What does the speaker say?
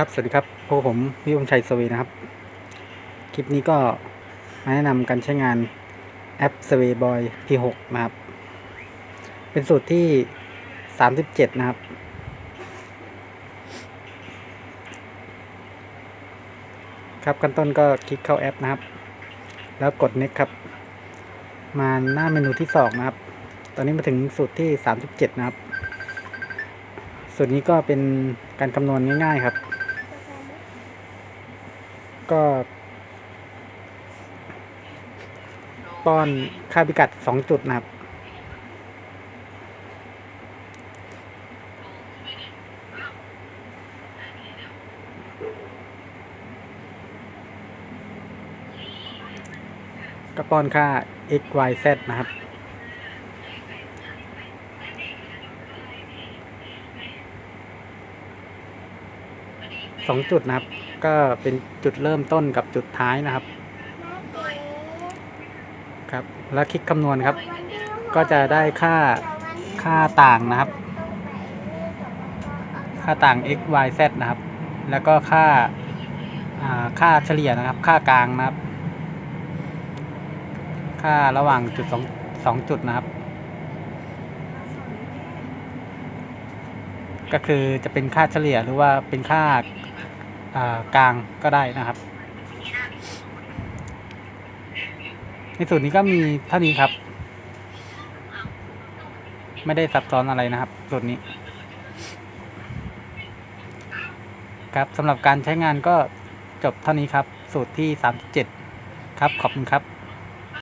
ครับ สวัสดีครับพวกผมพี่วงชัยสวีนะครับ คลิปนี้ก็มาแนะนำการใช้งานแอป s w a y Boy P6 นะครับ เป็นสูตรที่ 37 นะครับ ครับขั้นต้นก็คลิกเข้าแอปนะครับ แล้วกด next ครับ มาหน้าเมนูที่ 2 นะครับ ตอนนี้มาถึงสูตรที่ 37 นะครับสูตรนี้ก็เป็นการคำนวณง่ายๆครับ ก็ป้อนค่าพิกัด2จุดนะครับ ก็ป้อนค่า x y z นะครับ สองจุดนะครับ ก็เป็นจุดเริ่มต้นกับจุดท้ายนะครับ ครับ แล้วคลิกคำนวณครับ ก็จะได้ค่าค่าต่างนะครับ ค่าต่าง x y z นะครับ แล้วก็ค่าค่าเฉลี่ยนะครับ ค่ากลางนะครับ ค่าระหว่างจุดสองสองจุดนะครับ ก็คือจะเป็นค่าเฉลี่ยหรือว่าเป็นค่า กลางก็ได้นะครับ ในสูตรนี้ก็มีเท่านี้ครับ ไม่ได้ซับซ้อนอะไรนะครับสูตรนี้ ครับสำหรับการใช้งานก็จบเท่านี้ครับ สูตรที่ 37 ครับขอบคุณครับ